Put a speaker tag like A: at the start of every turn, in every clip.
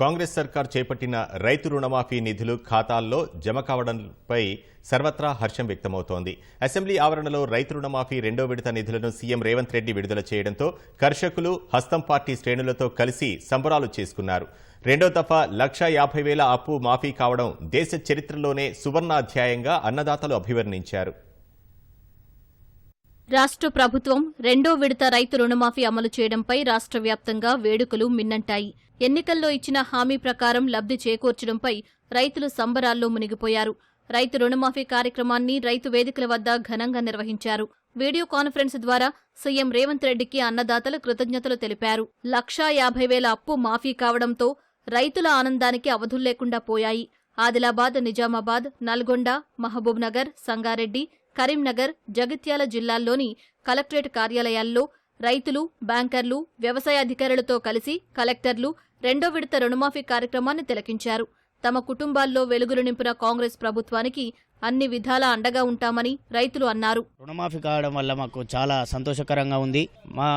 A: కాంగ్రెస్ సర్కార్ చేపట్టిన రైతు రుణమాఫీ నిధులు ఖాతాల్లో జమ కావడంపై సర్వత్రా హర్షం వ్యక్తమవుతోంది. అసెంబ్లీ ఆవరణలో రైతు రుణమాఫీ రెండో విడత నిధులను సీఎం రేవంత్ రెడ్డి విడుదల చేయడంతో కర్షకులు హస్తం పార్టీ శ్రేణులతో కలిసి సంబరాలు చేసుకున్నారు. రెండో దఫా లక్ష యాభై వేల అప్పు మాఫీ కావడం దేశ చరిత్రలోనే సువర్ణాధ్యాయంగా అన్నదాతలు అభివర్ణించారు.
B: రాష్ట్ర ప్రభుత్వం రెండో విడత రైతు రుణమాఫీ అమలు చేయడంపై రాష్ట్ర వ్యాప్తంగా వేడుకలు మిన్నంటాయి. ఎన్నికల్లో ఇచ్చిన హామీ ప్రకారం లబ్ధి చేకూర్చడంపై రైతులు సంబరాల్లో మునిగిపోయారు. రైతు రుణమాఫీ కార్యక్రమాన్ని రైతు వేదికల వద్ద ఘనంగా నిర్వహించారు. వీడియో కాన్ఫరెన్స్ ద్వారా సీఎం రేవంత్ రెడ్డికి అన్నదాతలు కృతజ్ఞతలు తెలిపారు. లక్షా యాభై వేల అప్పు మాఫీ కావడంతో రైతుల ఆనందానికి అవధుల్లేకుండా పోయాయి. ఆదిలాబాద్ నిజామాబాద్ నల్గొండ మహబూబ్నగర్ సంగారెడ్డి కరీంనగర్ జగిత్యాల జిల్లాల్లోని కలెక్టరేట్ కార్యాలయాల్లో రైతులు బ్యాంకర్లు వ్యవసాయ అధికారులతో కలిసి కలెక్టర్లు రెండో విడత రుణమాఫీ కార్యక్రమాన్ని తిలకించారు. తమ కుటుంబాల్లో వెలుగులు నింపిన కాంగ్రెస్ ప్రభుత్వానికి అన్ని విధాలా అండగా ఉంటామని రైతులు అన్నారు.
C: రుణమాఫీ కావడం వల్ల మాకు చాలా సంతోషకరంగా ఉంది. మా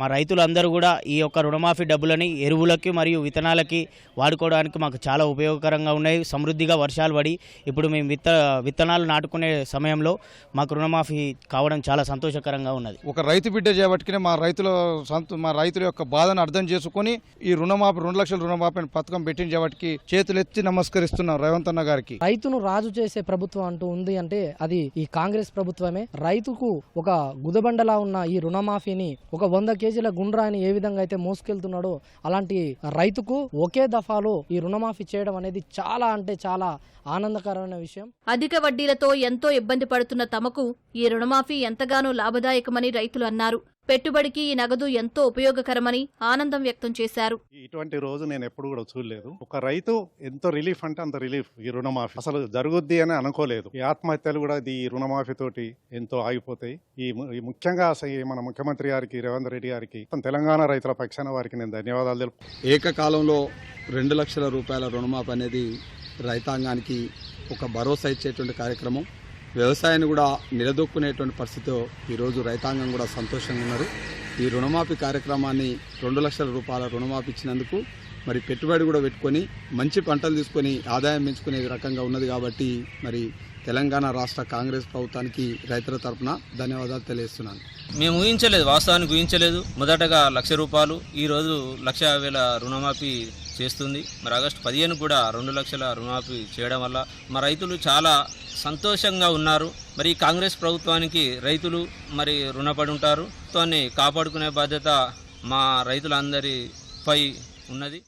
C: మా రైతులందరూ కూడా ఈ యొక్క రుణమాఫీ డబ్బులని ఎరువులకి మరియు విత్తనాలకి వాడుకోవడానికి మాకు చాలా ఉపయోగకరంగా ఉన్నాయి. సమృద్ధిగా వర్షాలు పడి ఇప్పుడు మేము విత్త విత్తనాలు నాటుకునే సమయంలో మాకు రుణమాఫీ కావడం చాలా సంతోషకరంగా ఉన్నది.
D: ఒక రైతు బిడ్డ చేపట్టుకుని మా రైతుల సంత మా రైతుల యొక్క బాధను అర్థం చేసుకుని ఈ రుణమాఫీ రెండు లక్షల రుణమాఫీ పథకం పెట్టిన చేపటికి చేతులెత్తి నమస్కరిస్తున్నాం రేవంత్ అన్న గారికి.
E: రైతును రాజు చేసే ప్రభుత్వం అంటూ ఉంది అంటే అది ఈ కాంగ్రెస్ ప్రభుత్వమే. రైతుకు ఒక గుదబండలా ఉన్న ఈ రుణమాఫీని ఒక వంద కేజీల గుండ్రాని ఏ విధంగా అయితే మోసుకెళ్తున్నాడో అలాంటి రైతుకు ఒకే దఫాలో ఈ రుణమాఫీ చేయడం అనేది చాలా అంటే చాలా ఆనందకరమైన విషయం.
B: అధిక వడ్డీలతో ఎంతో ఇబ్బంది పడుతున్న తమకు ఈ రుణమాఫీ ఎంతగానో లాభదాయకమని రైతులు అన్నారు. పెట్టుబడికి ఈ నగదు ఎంతో ఉపయోగకరమని ఆనందం వ్యక్తం చేశారు.
F: ఇటువంటి రోజు నేను ఎప్పుడు కూడా చూడలేదు. ఒక రైతు ఎంతో రిలీఫ్ అంటే అంత రిలీఫ్ ఈ రుణమాఫీ. అసలు జరుగుద్ది అని అనుకోలేదు. ఈ ఆత్మహత్యలు కూడా ఇది ఈ రుణమాఫీ తోటి ఎంతో ఆగిపోతాయి. ఈ ముఖ్యంగా మన ముఖ్యమంత్రి గారికి రేవంత్ రెడ్డి గారికి తెలంగాణ రైతుల పక్షాన వారికి నేను ధన్యవాదాలు తెలుపు
G: ఏకకాలంలో రెండు లక్షల రూపాయల రుణమాఫీ అనేది రైతాంగానికి ఒక భరోసా ఇచ్చేటువంటి కార్యక్రమం. వ్యవసాయాన్ని కూడా నిలదొక్కునేటువంటి పరిస్థితితో ఈరోజు రైతాంగం కూడా సంతోషంగా ఉన్నారు. ఈ రుణమాఫీ కార్యక్రమాన్ని రెండు లక్షల రూపాయల రుణమాఫీ ఇచ్చినందుకు మరి పెట్టుబడి కూడా పెట్టుకొని మంచి పంటలు తీసుకొని ఆదాయం పెంచుకునే రకంగా ఉన్నది కాబట్టి మరి తెలంగాణ రాష్ట్ర కాంగ్రెస్ ప్రభుత్వానికి రైతుల తరపున ధన్యవాదాలు తెలియజేస్తున్నాను.
H: మేము ఊహించలేదు వాస్తవానికి ఊహించలేదు. మొదటగా లక్ష రూపాయలు ఈరోజు లక్ష వేల రుణమాఫీ చేస్తుంది. మరి ఆగస్టు పదిహేను కూడా రెండు లక్షల రుణమాఫీ చేయడం వల్ల మా రైతులు చాలా సంతోషంగా ఉన్నారు. మరి కాంగ్రెస్ ప్రభుత్వానికి రైతులు మరి రుణపడి ఉంటారు. దాన్ని కాపాడుకునే బాధ్యత మా రైతులందరిపై ఉన్నది.